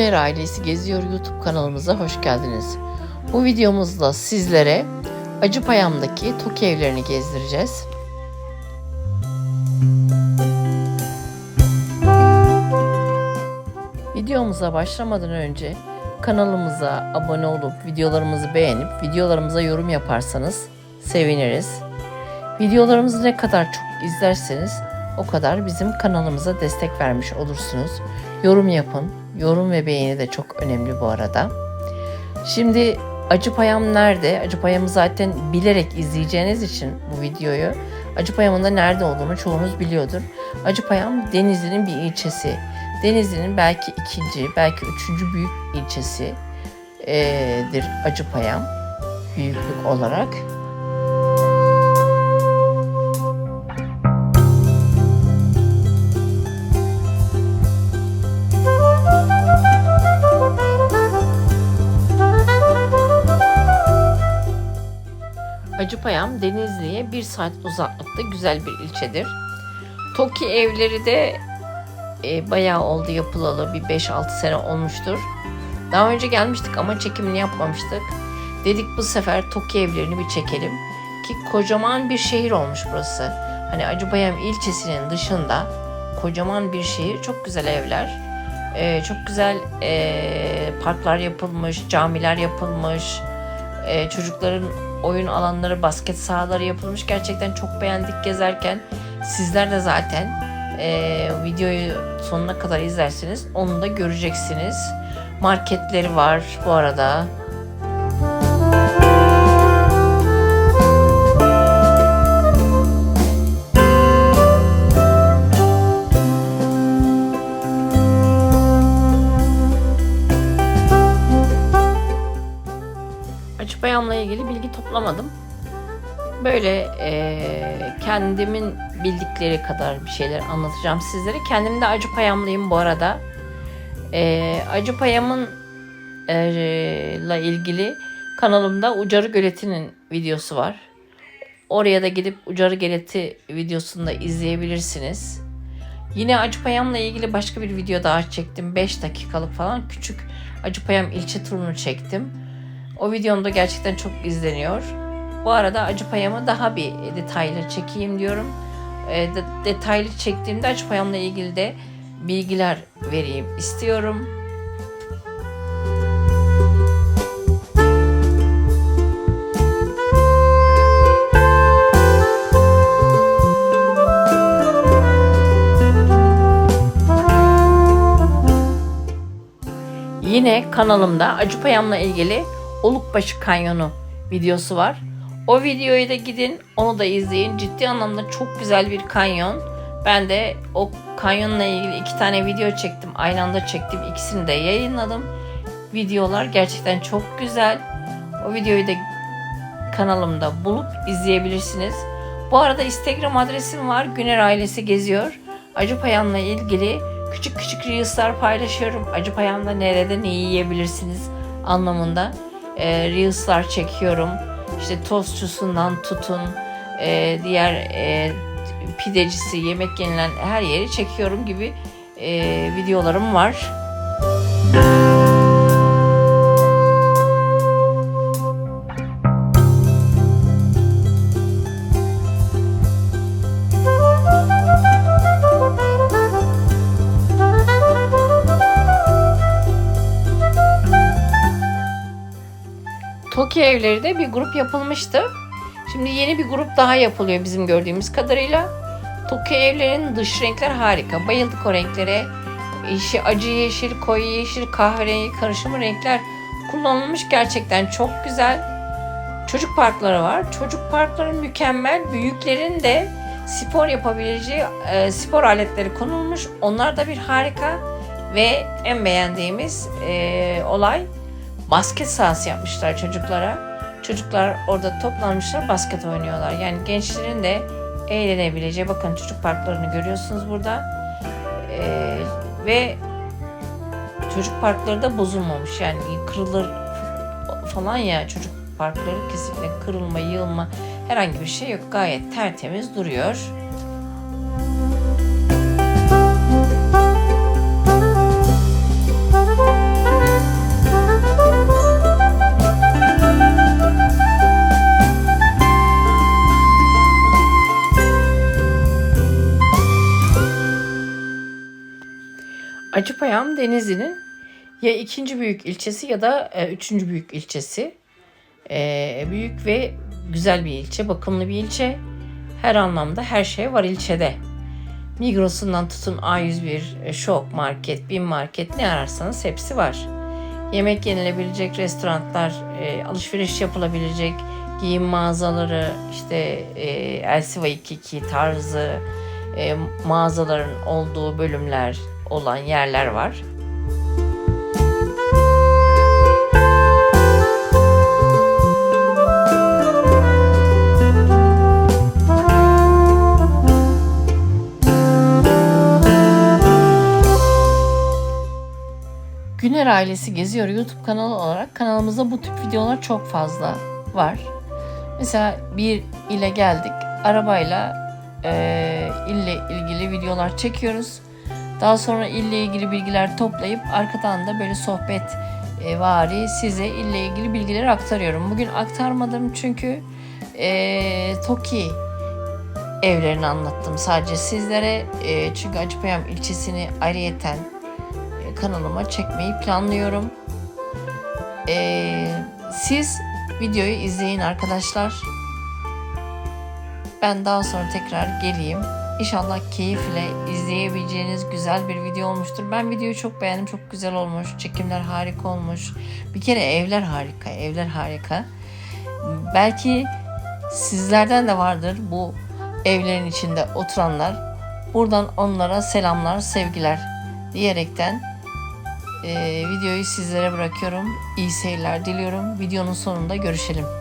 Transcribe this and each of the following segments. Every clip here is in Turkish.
Güner Ailesi Geziyor YouTube kanalımıza hoş geldiniz. Bu videomuzda sizlere Acıpayam'daki TOKİ evlerini gezdireceğiz. Videomuza başlamadan önce kanalımıza abone olup videolarımızı beğenip videolarımıza yorum yaparsanız seviniriz. Videolarımızı ne kadar çok izlerseniz o kadar bizim kanalımıza destek vermiş olursunuz. Yorum yapın. Yorum ve beğeni de çok önemli bu arada. Şimdi Acıpayam nerede? Acıpayam'ı zaten bilerek izleyeceğiniz için bu videoyu Acıpayam'ın da nerede olduğunu çoğunuz biliyordur. Acıpayam Denizli'nin bir ilçesi. Denizli'nin belki ikinci, belki üçüncü büyük ilçesidir Acıpayam büyüklük olarak. Acıpayam Denizli'ye bir saat uzaklıkta güzel bir ilçedir. TOKİ evleri de e, bayağı oldu yapılalı bir 5-6 sene olmuştur. Daha önce gelmiştik ama çekimini yapmamıştık. Dedik bu sefer TOKİ evlerini bir çekelim. Ki kocaman bir şehir olmuş burası. Hani Acıpayam ilçesinin dışında kocaman bir şehir. Çok güzel evler. E, çok güzel e, parklar yapılmış, camiler yapılmış. E, çocukların oyun alanları, basket sahaları yapılmış. Gerçekten çok beğendik gezerken. Sizler de zaten e, videoyu sonuna kadar izlersiniz. Onu da göreceksiniz. Marketleri var bu arada. Acıpayam'la ilgili bilgi toplamadım. Böyle e, kendimin bildikleri kadar bir şeyler anlatacağım sizlere. Kendim de Acıpayamlıyım bu arada. E, Acıpayam'ın e, ile ilgili kanalımda Ucarı Göleti'nin videosu var. Oraya da gidip Ucarı Göleti videosunu da izleyebilirsiniz. Yine Acıpayam'la ilgili başka bir video daha çektim. 5 dakikalık falan küçük Acıpayam ilçe turunu çektim. O videom da gerçekten çok izleniyor. Bu arada Acıpayam'ı daha bir detaylı çekeyim diyorum. E, de, detaylı çektiğimde Acıpayam'la ilgili de bilgiler vereyim istiyorum. Yine kanalımda Acıpayam'la ilgili Olukbaşı Kanyonu videosu var. O videoyu da gidin onu da izleyin. Ciddi anlamda çok güzel bir kanyon. Ben de o kanyonla ilgili iki tane video çektim. Aynı anda çektim. İkisini de yayınladım. Videolar gerçekten çok güzel. O videoyu da kanalımda bulup izleyebilirsiniz. Bu arada Instagram adresim var. Güner Ailesi Geziyor. Acıpayam'la ilgili küçük küçük reels'lar paylaşıyorum. Acıpayam'da nerede ne yiyebilirsiniz anlamında e, reels'lar çekiyorum. İşte tostçusundan tutun e, diğer e, pidecisi, yemek yenilen her yeri çekiyorum gibi e, videolarım var. TOKİ evleri de bir grup yapılmıştı. Şimdi yeni bir grup daha yapılıyor bizim gördüğümüz kadarıyla. TOKİ evlerinin dış renkler harika. Bayıldık o renklere. İşi acı yeşil, koyu yeşil, kahverengi karışımı renkler kullanılmış. Gerçekten çok güzel. Çocuk parkları var. Çocuk parkları mükemmel. Büyüklerin de spor yapabileceği e, spor aletleri konulmuş. Onlar da bir harika. Ve en beğendiğimiz e, olay basket sahası yapmışlar çocuklara. Çocuklar orada toplanmışlar basket oynuyorlar. Yani gençlerin de eğlenebileceği bakın çocuk parklarını görüyorsunuz burada. Ee, ve çocuk parkları da bozulmamış. Yani kırılır falan ya çocuk parkları kesinlikle kırılma, yığılma herhangi bir şey yok. Gayet tertemiz duruyor. Acıpayam Denizli'nin ya ikinci büyük ilçesi ya da e, üçüncü büyük ilçesi. E, büyük ve güzel bir ilçe, bakımlı bir ilçe. Her anlamda her şey var ilçede. Migros'undan tutun A101, e, Şok Market, Bin Market ne ararsanız hepsi var. Yemek yenilebilecek restoranlar, e, alışveriş yapılabilecek giyim mağazaları, işte e, Elsiva 22 tarzı e, mağazaların olduğu bölümler olan yerler var. Güner Ailesi Geziyor YouTube kanalı olarak kanalımızda bu tip videolar çok fazla var. Mesela bir ile geldik arabayla e, ille ilgili videolar çekiyoruz. Daha sonra ille ilgili bilgiler toplayıp arkadan da böyle sohbet e, vari size ille ilgili bilgileri aktarıyorum. Bugün aktarmadım çünkü e, Toki evlerini anlattım sadece sizlere. E, çünkü Acıpayam ilçesini ayrıyeten e, kanalıma çekmeyi planlıyorum. E, siz videoyu izleyin arkadaşlar. Ben daha sonra tekrar geleyim. İnşallah keyifle izleyebileceğiniz güzel bir video olmuştur. Ben videoyu çok beğendim. Çok güzel olmuş. Çekimler harika olmuş. Bir kere evler harika. Evler harika. Belki sizlerden de vardır bu evlerin içinde oturanlar. Buradan onlara selamlar, sevgiler diyerekten e, videoyu sizlere bırakıyorum. İyi seyirler diliyorum. Videonun sonunda görüşelim.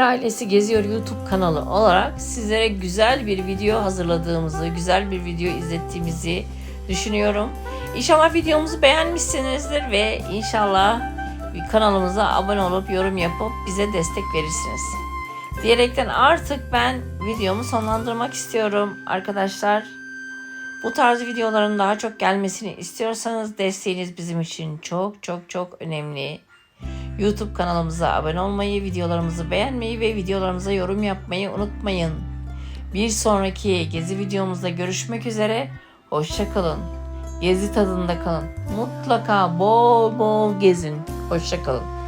Ailesi Geziyor YouTube kanalı olarak sizlere güzel bir video hazırladığımızı, güzel bir video izlettiğimizi düşünüyorum. İnşallah videomuzu beğenmişsinizdir ve inşallah kanalımıza abone olup yorum yapıp bize destek verirsiniz. Diyerekten artık ben videomu sonlandırmak istiyorum arkadaşlar. Bu tarz videoların daha çok gelmesini istiyorsanız desteğiniz bizim için çok çok çok önemli. YouTube kanalımıza abone olmayı, videolarımızı beğenmeyi ve videolarımıza yorum yapmayı unutmayın. Bir sonraki gezi videomuzda görüşmek üzere. Hoşçakalın. Gezi tadında kalın. Mutlaka bol bol gezin. Hoşçakalın.